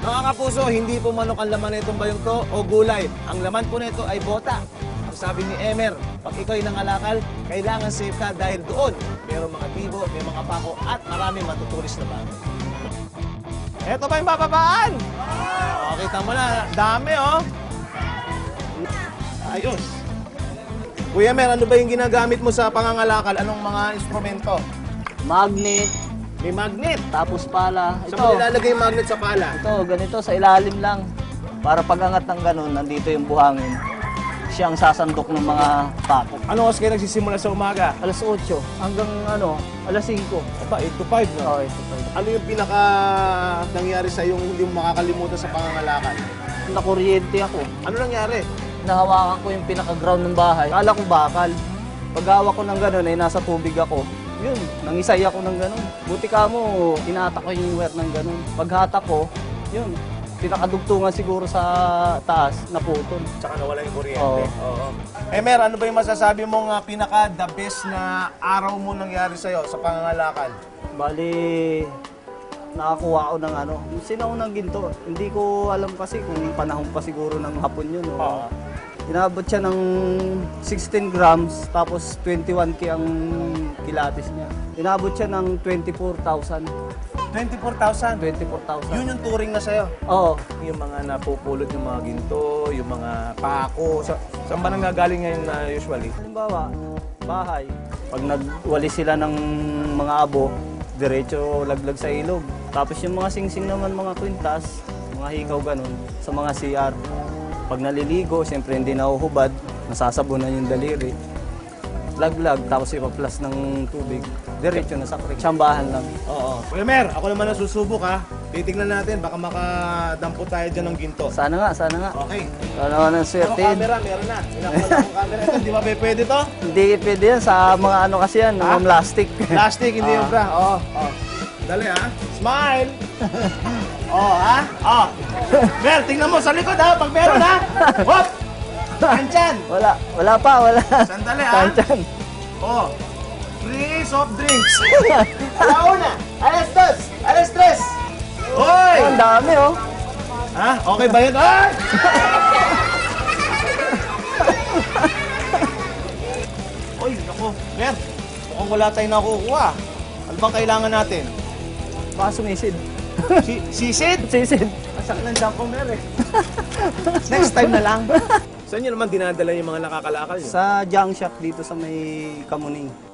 Mga kapuso, hindi po manok ang laman nitong bayong to o gulay. Ang laman po nito ay bota. Ang sabi ni Emer, pag ikaw'y nangalakal, kailangan safe ka dahil doon mayroong mga bibo, may mga pako at maraming matutulis na bagay. Eto ba yung bababaan? Oh, kita mo na, dami oh. Ayos. Kuya Mer, ano ba yung ginagamit mo sa pangangalakal? Anong mga instrumento? Magnet, May magnet. tapos pala. Saan Ito, mo nilalagay yung magnet sa pala? ito, ganito, sa ilalim lang. Para pag angat ng ganun, nandito yung buhangin. Siya ang sasandok ng mga pako. Ano oras kayo nagsisimula sa umaga? Alas 8 hanggang ano, alas 5. Aba, 8 to 5 no? Oo, ito pa. Ano yung pinaka nangyari sa yung hindi mo makakalimutan sa pangangalakal? Nakuryente ako. Ano nangyari? Nahawakan ko yung pinaka-ground ng bahay. Kala ko bakal. Pag hawak ko ng ganun, eh, nasa tubig ako. Yun, nangisay ako ng ganun. Buti ka mo, tinatak ko yung wire ng ganun. Paghatak ko, yun, pinakadugtungan siguro sa taas, naputol. Tsaka nawala yung kuryente. Oo. Oo. Eh, Mer, ano ba yung masasabi mong ah, pinaka the best na araw mo nangyari sa'yo sa pangangalakal? Bali, nakakuha ko ng ano, sinaunang ginto. Hindi ko alam kasi kung panahon pa siguro ng hapon yun. Oo. O. Inabot siya ng 16 grams, tapos 21k ang kilatis niya. Inabot siya ng 24,000. 24,000. 24,000. Yun yung touring na sa'yo. Oo. Yung mga napupulot yung mga ginto, yung mga pako. Sa, saan ba nanggagaling ngayon na usually? Halimbawa, bahay. Pag nagwali sila ng mga abo, diretso laglag sa ilog. Tapos yung mga singsing naman, mga kwintas, mga hikaw ganun, sa mga CR. Pag naliligo, siyempre hindi nahuhubad, nasasabunan yung daliri. Laglag, tapos ipaplas ng tubig. Diretso na sa creek. Tsambahan lang. Oo. Kuya Mer, ako naman ang susubok ha. Titignan natin, baka makadampo tayo dyan ng ginto. Sana nga, sana nga. Okay. Sana nga ng Ano, swerte. camera, meron na. Pinakuha akong camera. Ito, di ba pwede to? Hindi pwede yan sa mga ano kasi yan, mga plastic. Plastic, hindi yung Ah. bra. Oo. Oh. Dali ha. Smile. oh, ha? Oh. Mer, tingnan mo sa likod ha. Pag meron ha. Hop! Andyan. Wala, wala pa, wala. Sandali ha. Tanchan. Oh. Free soft drinks. Alauna. Alas dos. Alas tres. Hoy! Ang dami oh. Ha? Okay ba yun? Ay! Oy, naku. Mer, mukhang wala tayong nakukuha. Ano bang kailangan natin? Baka sumisid. Si sisid? Sisid. Sakit ng jump Mer eh. Next time na lang. Saan nyo naman dinadala yung mga nakakalakal nyo? Sa junk shop dito sa may Kamuning.